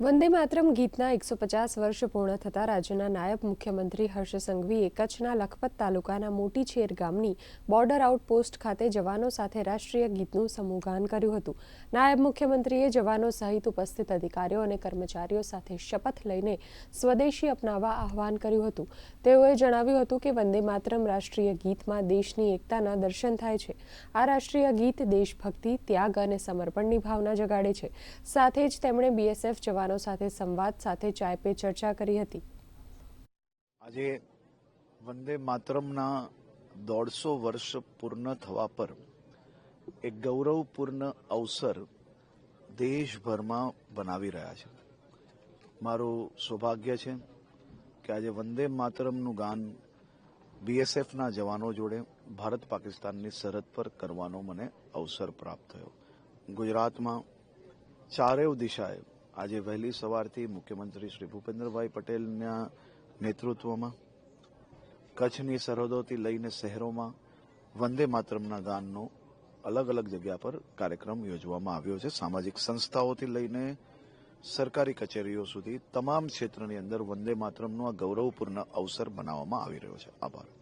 વંદે માતરમ ગીતના એકસો પચાસ વર્ષ પૂર્ણ થતાં રાજ્યના નાયબ મુખ્યમંત્રી હર્ષ સંઘવીએ કચ્છના લખપત તાલુકાના મોટી છેર ગામની બોર્ડર આઉટપોસ્ટ ખાતે જવાનો સાથે રાષ્ટ્રીય ગીતનું સમૂહગાન કર્યું હતું. નાયબ મુખ્યમંત્રીએ જવાનો સહિત ઉપસ્થિત અધિકારીઓ અને કર્મચારીઓ સાથે શપથ લઈને સ્વદેશી અપનાવવા આહવાન કર્યું હતું. તેઓએ જણાવ્યું હતું કે વંદે માતરમ રાષ્ટ્રીય ગીતમાં દેશની એકતાના દર્શન થાય છે. આ રાષ્ટ્રીય ગીત દેશભક્તિ, ત્યાગ અને સમર્પણની ભાવના જગાડે છે. સાથે જ તેમણે બીએસએફ જવાનો સાથે સંવાદ સાથે ચાય પે ચર્ચા કરી હતી. આજે વંદે માતરમના દોઢસો વર્ષ પૂર્ણ થવા પર એક ગૌરવપૂર્ણ અવસર દેશભરમાં બનાવી રહ્યા છે. મારું સૌભાગ્ય છે કે આજે વંદે માતરમનું ગાન બીએસએફના જવાનો જોડે ભારત પાકિસ્તાનની સરહદ પર કરવાનો મને અવસર પ્રાપ્ત થયો. ગુજરાતમાં ચારેવ દિશાએ આજે વહેલી સવારથી મુખ્યમંત્રી શ્રી ભૂપેન્દ્રભાઈ પટેલના નેતૃત્વમાં, કચ્છની સરહદોથી લઈને શહેરોમાં વંદે માતરમના ગાનનો અલગ અલગ જગ્યા પર કાર્યક્રમ યોજવામાં આવ્યો છે. સામાજિક સંસ્થાઓથી લઈને સરકારી કચેરીઓ સુધી તમામ ક્ષેત્રની અંદર વંદે માતરમનો આ ગૌરવપૂર્ણ અવસર બનાવવામાં આવી રહ્યો છે. આભાર.